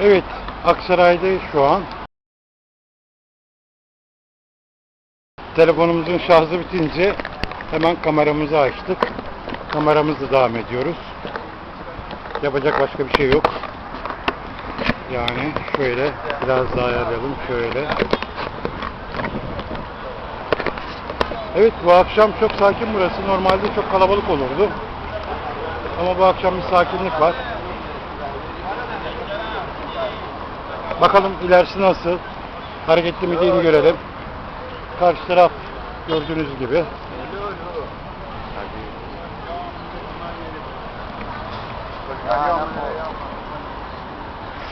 Evet, Aksaray'dayız şu an. Telefonumuzun şarjı bitince hemen kameramızı açtık. Kameramızla devam ediyoruz. Yapacak başka bir şey yok. Yani şöyle biraz daha ayarlayalım şöyle. Evet bu akşam çok sakin burası. Normalde çok kalabalık olurdu. Ama bu akşam bir sakinlik var. Bakalım ilerisi nasıl? Hareketli mi değil mi görelim. Karşı taraf gördüğünüz gibi.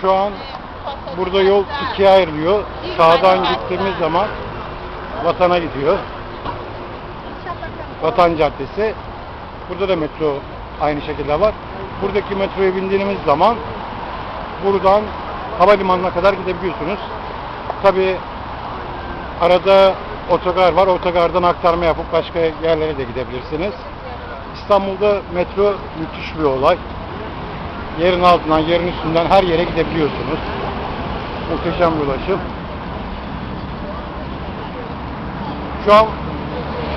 Şu an burada yol ikiye ayrılıyor. Sağdan gittiğimiz zaman vatana gidiyor. Vatan Caddesi. Burada da metro aynı şekilde var. Buradaki metroya bindiğimiz zaman buradan havalimanına kadar gidebiliyorsunuz. Tabi arada otogar var. Otogardan aktarma yapıp başka yerlere de gidebilirsiniz. İstanbul'da metro müthiş bir olay. Yerin altından, yerin üstünden her yere gidebiliyorsunuz. Muhteşem bir ulaşım. Şu an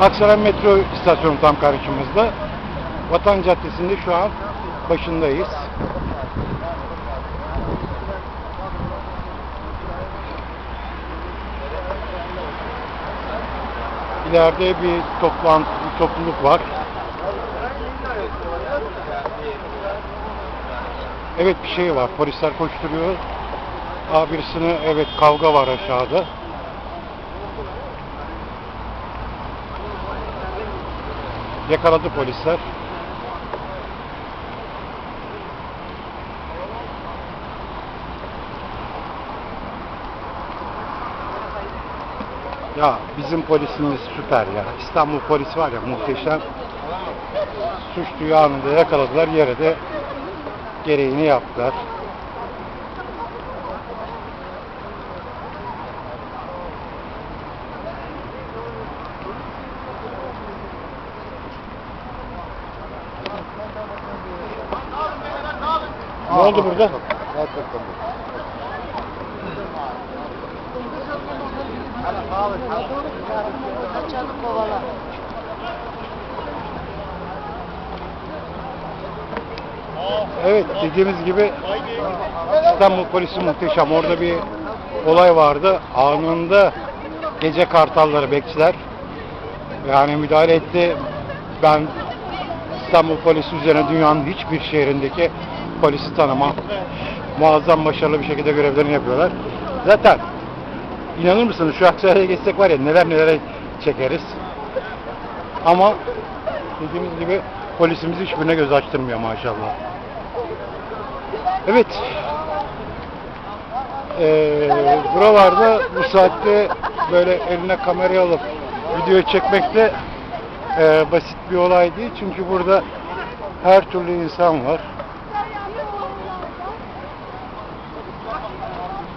Aksaray metro istasyonu tam karşımızda. Vatan Caddesi'nde şu an başındayız. İleride bir toplantı, bir topluluk var. Evet bir şey var. Polisler koşturuyor. Birisine evet kavga var aşağıda. Yakaladı polisler. Ya bizim polisimiz süper ya. İstanbul polisi var ya muhteşem. Suçluyu anında yakaladılar. Yere de gereğini yaptılar. Ne oldu burada? Evet dediğimiz gibi İstanbul polisi muhteşem. Orada bir olay vardı. Anında gece kartalları bekçiler yani müdahale etti. Ben İstanbul polisi üzerine dünyanın hiçbir şehrindeki polisi tanımam. Muazzam başarılı bir şekilde görevlerini yapıyorlar. Zaten inanır mısınız şu Aksaray'a geçsek var ya neler neler çekeriz. Ama dediğimiz gibi polisimiz hiçbirine göz açtırmıyor maşallah. Evet. Ee, buralarda bu saatte böyle eline kamerayı alıp video çekmek de e, basit bir olay değil. Çünkü burada her türlü insan var.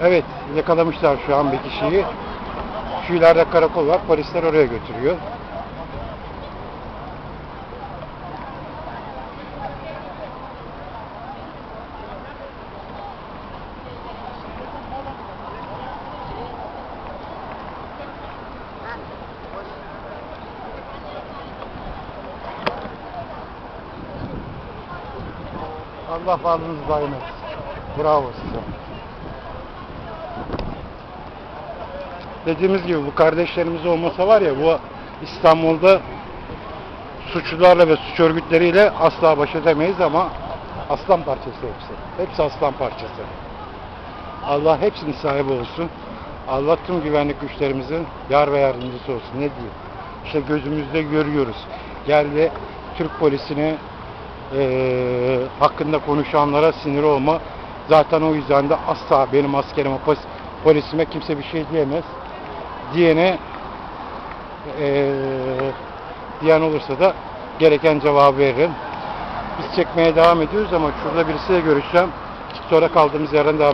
Evet, yakalamışlar şu an bir kişiyi. Şu ileride karakol var, polisler oraya götürüyor. Allah varlığınızı daim. Bravo size. Dediğimiz gibi bu kardeşlerimiz olmasa var ya bu İstanbul'da suçlularla ve suç örgütleriyle asla baş edemeyiz ama aslan parçası hepsi. Hepsi aslan parçası. Allah hepsinin sahibi olsun. Allah tüm güvenlik güçlerimizin yar ve yardımcısı olsun. Ne diyeyim? İşte gözümüzde görüyoruz. Geldi Türk polisini eee, hakkında konuşanlara sinir olma. Zaten o yüzden de asla benim askerime, polisime kimse bir şey diyemez. Diyene eee diyen olursa da gereken cevabı veririm. Biz çekmeye devam ediyoruz ama şurada birisiyle görüşeceğim. Sonra kaldığımız yerden devam